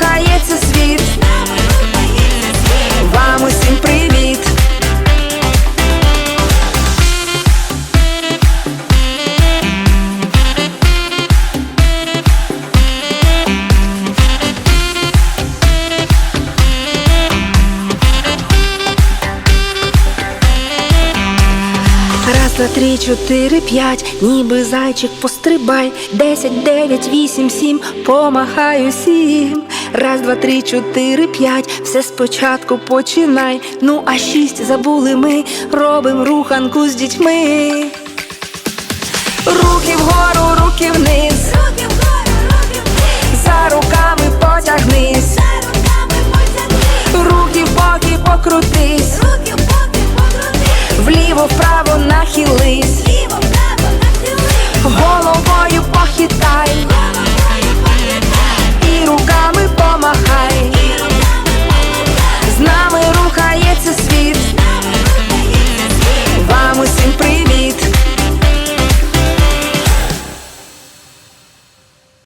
Рухається світ, вам усім привіт. Раз, два, три, чотири, п'ять, ніби зайчик пострибай. Десять, дев'ять, вісім, сім, помахай усім. Раз, два, три, чотири, п'ять, все спочатку починай. Ну а шість забули ми, робим руханку з дітьми. Руки вгору, руки вниз, Руки вгору, руки вниз, за руками потягнись, за руками потягни, руки в боки покрутись, руки в боки покрути, вліво, вправо нахились, ліво, право нахили, головою похитай.